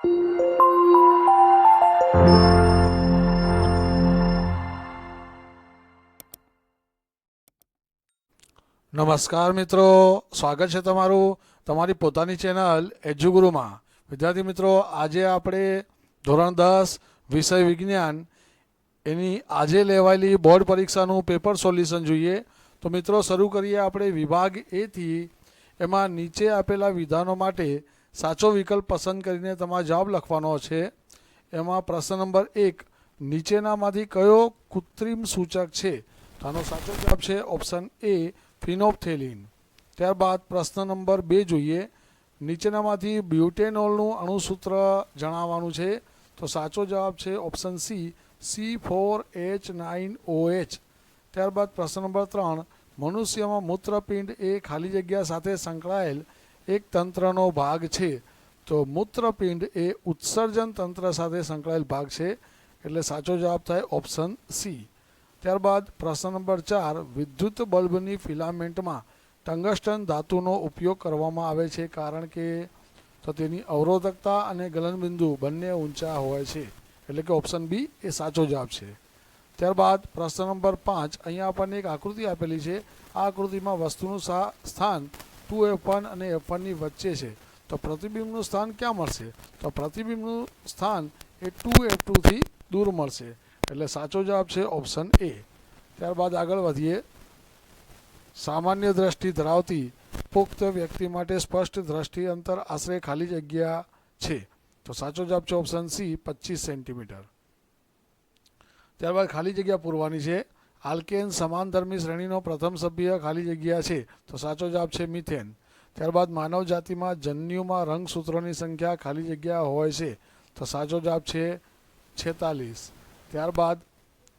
નમસ્કાર મિત્રો, સ્વાગત છે તમારું તમારી પોતાની ચેનલ એજ્યુગુરુમાં વિદ્યાર્થી મિત્રો, આજે આપણે ધોરણ દસ વિષય વિજ્ઞાન એની આજે લેવાયેલી બોર્ડ પરીક્ષાનું પેપર સોલ્યુશન જોઈએ. તો મિત્રો, શરૂ કરીએ આપણે વિભાગ એથી એમાં નીચે આપેલા વિધાનો માટે સાચો વિકલ્પ પસંદ કરીને તમારો જવાબ લખવાનો છે. એમાં પ્રશ્ન નંબર એક, નીચેનામાંથી કયો કૃત્રિમ સૂચક છે? તો આનો સાચો જવાબ છે ઓપ્શન એ, ફિનોપ્થેલિન. ત્યારબાદ પ્રશ્ન નંબર બે જોઈએ. નીચેનામાંથી બ્યુટેનોલનું અણુસૂત્ર જણાવવાનું છે. તો સાચો જવાબ છે option C C four H nine O H. ત્યારબાદ પ્રશ્ન નંબર ત્રણ, મનુષ્યમાં મૂત્રપિંડ એ ખાલી જગ્યા સાથે સંકળાયેલ એક તંત્રનો ભાગ છે. તો મૂત્રપિંડ એ ઉત્સર્જન તંત્ર સાથે સંકળાયેલ ભાગ છે. એટલે સાચો જવાબ થાય ઓપ્શન સી. ત્યારબાદ પ્રશ્ન નંબર ચાર, વિદ્યુત બલ્બની ફિલામેન્ટમાં ટંગસ્ટન ધાતુનો ઉપયોગ કરવામાં આવે છે કારણ કે તો તેની અવરોધકતા અને ગલનબિંદુ બંને ઊંચા હોય છે. એટલે કે ઓપ્શન બી એ સાચો જવાબ છે. ત્યારબાદ પ્રશ્ન નંબર પાંચ, અહીંયા આપણને એક આકૃતિ આપેલી છે. આ આકૃતિમાં વસ્તુનું સ્થાન ટુ એફ વન અને એફ વનની વચ્ચે છે. તો પ્રતિબિંબનું સ્થાન ક્યાં મળશે? તો પ્રતિબિંબનું સ્થાન એ ટુ એફ ટુથી દૂર મળશે. એટલે સાચો જવાબ છે ઓપ્શન એ. ત્યારબાદ આગળ વધીએ. સામાન્ય દ્રષ્ટિ ધરાવતી પુખ્ત વ્યક્તિ માટે સ્પષ્ટ દ્રષ્ટિ અંતર આશરે ખાલી જગ્યા છે. તો સાચો જવાબ છે ઓપ્શન સી પચીસ સેન્ટીમીટર. ત્યારબાદ ખાલી જગ્યા પૂરવાની છે. આલ્કેન સમાનધર્મી શ્રેણીનો પ્રથમ સભ્ય ખાલી જગ્યા છે, તો સાચો જવાબ છે મિથેન. ત્યારબાદ માનવ જાતિમાં જન્યુમાં રંગસૂત્રોની સંખ્યા ખાલી જગ્યા હોય છે, તો સાચો જવાબ છે છેતાલીસ. ત્યારબાદ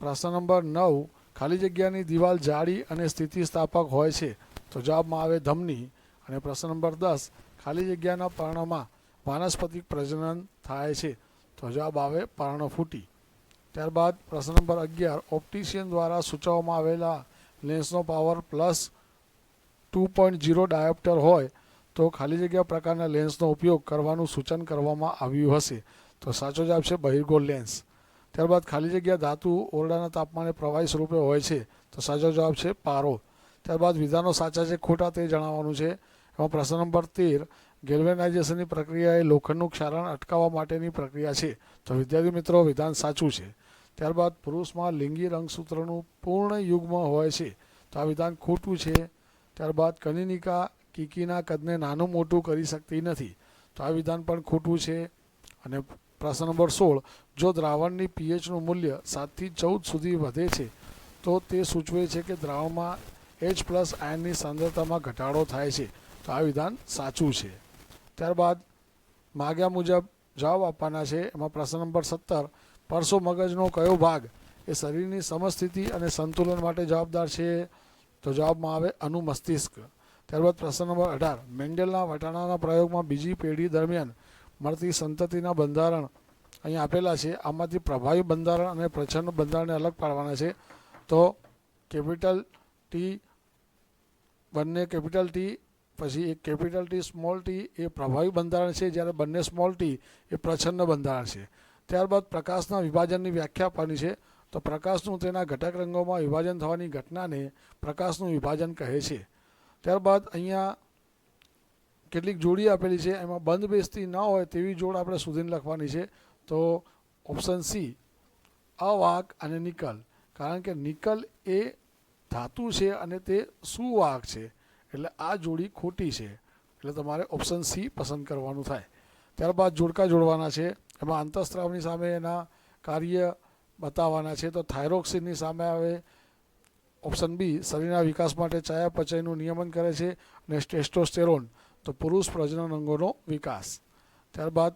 પ્રશ્ન નંબર નવ, ખાલી જગ્યાની દિવાલ જાડી અને સ્થિતિસ્થાપક હોય છે, તો જવાબમાં આવે ધમની. અને પ્રશ્ન નંબર દસ, ખાલી જગ્યાના પર્ણમાં વાનસ્પતિક પ્રજનન થાય છે, તો જવાબ આવે પર્ણફૂટી ત્યારબાદ પ્રશ્ન નંબર અગિયાર ઓપ્ટિશિયન દ્વારા સૂચવવામાં આવેલા લેન્સનો power plus two point zero dioptre હોય તો ખાલી જગ્યા પ્રકારના લેન્સનો ઉપયોગ કરવાનું સૂચન કરવામાં આવ્યું હશે. તો સાચો જવાબ છે બહિર્ગોળ લેન્સ ત્યારબાદ ખાલી જગ્યા ધાતુ ઓરડાના તાપમાને પ્રવાહી સ્વરૂપે હોય છે તો સાચો જવાબ છે પારો. ત્યારબાદ વિધાનો સાચા છે ખોટા તે જણાવવાનું છે. એમાં પ્રશ્ન નંબર તેર ગેલ્વેનાઇઝેશનની પ્રક્રિયા એ લોખંડનું ક્ષારણ અટકાવવા માટેની પ્રક્રિયા છે. તો વિદ્યાર્થી મિત્રો, વિધાન સાચું છે. ત્યારબાદ પુરુષમાં લિંગી રંગસૂત્રનું પૂર્ણ યુગ્મ હોય છે. તો આ વિધાન ખોટું છે. ત્યારબાદ કનિનિકા કીકીના કદને નાનું મોટું કરી શકતી નથી. તો આ વિધાન પણ ખોટું છે. અને પ્રશ્ન નંબર સોળ, જો દ્રાવણની પીએચનું મૂલ્ય સાતથી ચૌદ સુધી વધે છે, તો તે સૂચવે છે કે દ્રાવણમાં એચ પ્લસ આયનની સાંદ્રતામાં ઘટાડો થાય છે. તો આ વિધાન સાચું છે. ત્યારબાદ માગ્યા મુજબ જવાબ આપવાના છે. એમાં પ્રશ્ન નંબર સત્તર પરસો મગજનો કયો ભાગ? એ શરીરની સમસ્થિતિ અને સંતુલન માટે જવાબદાર છે. તો જવાબમાં આવે અનુમસ્તિષ્ક ત્યારબાદ પ્રશ્ન નંબર અઢાર. મેન્ડેલના વટાણાના પ્રયોગમાં બીજી પેઢી દરમિયાન મળતી સંતતિના બંધારણ અહીં આપેલા છે. આમાંથી પ્રભાવી બંધારણ અને પ્રચ્છન્ન બંધારણને અલગ પાડવાના છે. તો કેપિટલ ટી બંને કેપિટલ ટી, પછી એક કેપિટલ ટી, સ્મોલ ટી એ પ્રભાવી બંધારણ છે. જ્યારે બંને સ્મોલ ટી એ પ્રચ્છન્ન બંધારણ છે. ત્યારબાદ પ્રકાશના વિભાજનની વ્યાખ્યા આપવાની છે. તો પ્રકાશનું તેના ઘટક રંગોમાં વિભાજન થવાની ઘટનાને પ્રકાશનું વિભાજન કહે છે. ત્યારબાદ અહીંયા કેટલીક જોડી આપેલી છે. એમાં બંધ બેસતી ન હોય તેવી જોડ આપણે શોધીને લખવાની છે. તો ઓપ્શન સી, અવાક અને નિકલ. કારણ કે નિકલ એ ધાતુ છે અને તે સુવાક છે. એટલે આ જોડી ખોટી છે. એટલે તમારે ઓપ્શન સી પસંદ કરવાનું થાય. ત્યારબાદ જોડકા જોડવાના છે. એમાં અંતઃસ્ત્રાવની સામે એના કાર્ય બતાવવાના છે. તો થાઇરોક્સિનની સામે આવે ઓપ્શન બી, શરીરના વિકાસ માટે ચયાપચયનું નિયમન કરે છે અને ટેસ્ટોસ્ટેરોન, તો પુરુષ પ્રજનન અંગોનો વિકાસ. ત્યારબાદ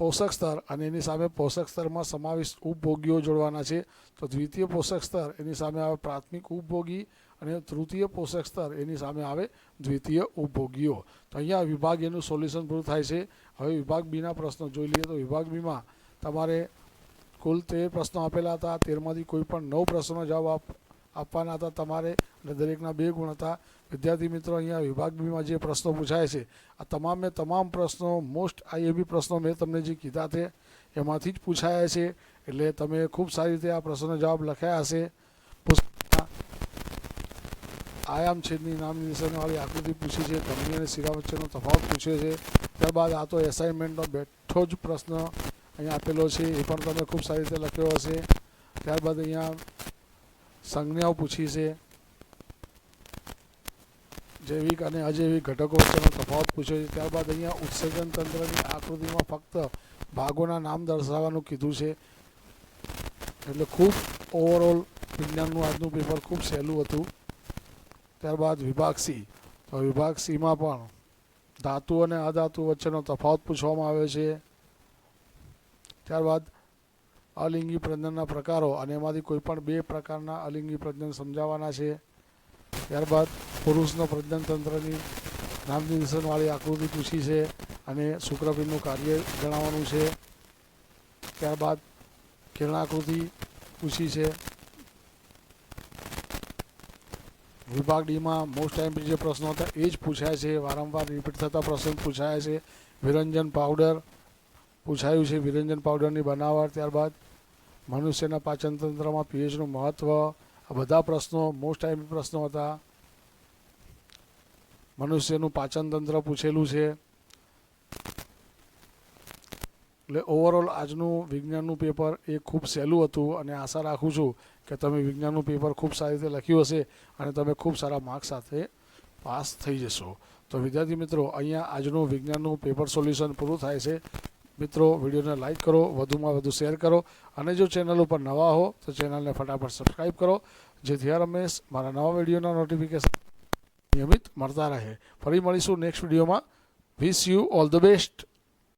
પોષક સ્તર અને એની સામે પોષક સ્તરમાં સમાવિષ્ટ ઉપભોગીઓ જોડવાના છે. તો દ્વિતીય પોષક સ્તર એની સામે આવે પ્રાથમિક ઉપભોગી અને તૃતીય પોષક સ્તર એની સામે આવે દ્વિતીય ઉપભોગીઓ. તો અહીંયા વિભાગ એનું સોલ્યુશન પૂરું થાય છે. હવે વિભાગ બીના પ્રશ્નો જોઈ લઈએ તો વિભાગ બીમાં તમારે કુલ તેર પ્રશ્નો આપેલા હતા. તેરમાંથી કોઈ પણ નવ પ્રશ્નોનો જવાબ આપવાના હતા. તમારે અને દરેકના બે ગુણ હતા. વિદ્યાર્થી મિત્રો, અહીંયા વિભાગ બીમાં જે પ્રશ્નો પૂછાય છે, આ તમામે તમામ પ્રશ્નો મોસ્ટ આઈએબી પ્રશ્નો મેં તમને જે કીધા છે એમાંથી જ પૂછાયા છે. એટલે તમે ખૂબ સારી રીતે આ પ્રશ્નનો જવાબ લખ્યા હશે. પુસ્તકમાં આયામ છેદની નામ નિશાનવાળી આકૃતિ પૂછી છે. ધમની અને શિરા વચ્ચેનો તફાવત પૂછ્યો છે. ત્યારબાદ આ તો એસાઇનમેન્ટનો બેઠો જ પ્રશ્ન અહીંયા આપેલો છે. એ પણ તમે ખૂબ સારી રીતે લખ્યો હશે. ત્યારબાદ અહીંયા સંજ્ઞાઓ પૂછી છે. જૈવિક અને અજૈવિક ઘટકો વચ્ચેનો તફાવત પૂછ્યો છે. ત્યારબાદ અહીંયા ઉત્સર્જન તંત્રની આકૃતિમાં ફક્ત ભાગોના નામ દર્શાવવાનું કીધું છે. એટલે ખૂબ ઓવરઓલ વિજ્ઞાનનું આજનું પેપર ખૂબ સહેલું હતું. ત્યારબાદ વિભાગ સી તો વિભાગ સીમાં પણ ધાતુ અને અધાતુ વચ્ચેનો તફાવત પૂછવામાં આવ્યો છે. ત્યારબાદ અલિંગી પ્રજનનના પ્રકારો અને એમાંથી કોઈ પણ બે પ્રકારના અલિંગી પ્રજનન સમજાવવાના છે. ત્યારબાદ પુરુષનો પ્રજનન તંત્રની નામનિર્દેશનવાળી આકૃતિ પૂછી છે અને શુક્રપિંડનું કાર્ય જણાવવાનું છે. ત્યારબાદ કિરણાકૃતિ પૂછી છે. વિભાગ ડીમાં મોસ્ટ ટાઈમ જે પ્રશ્નો હતા, એ જ પૂછાય છે. વારંવાર રિપીટ થતા પ્રશ્ન પૂછાય છે. વિરંજન પાવડર પૂછાયું છે. વિરંજન પાવડરની બનાવટ, ત્યારબાદ મનુષ્યના પાચન તંત્રમાં પીએચનું મહત્ત્વ આ બધા પ્રશ્નો મોસ્ટ ટાઈમ પ્રશ્નો હતા. મનુષ્યનું પાચનતંત્ર પૂછેલું છે. એટલે ઓવરઓલ આજનું વિજ્ઞાનનું પેપર એ ખૂબ સહેલું હતું અને આશા રાખું છું કે તમે વિજ્ઞાનનું પેપર ખૂબ સારી રીતે લખ્યું હશે અને તમે ખૂબ સારા માર્ક્સ સાથે પાસ થઈ જશો. તો વિદ્યાર્થી મિત્રો, અહીંયા આજનું વિજ્ઞાનનું પેપર સોલ્યુશન પૂરું થાય છે. મિત્રો, વિડીયોને લાઇક કરો, વધુમાં વધુ શેર કરો અને જો ચેનલ ઉપર નવા હો, તો ચેનલને ફટાફટ સબસ્ક્રાઈબ કરો, જેથી આ રમેશ મારા નવા વિડીયોના નોટિફિકેશન નિયમિત મળતા રહે. ફરી મળીશું નેક્સ્ટ વિડીયોમાં. Wish you all the best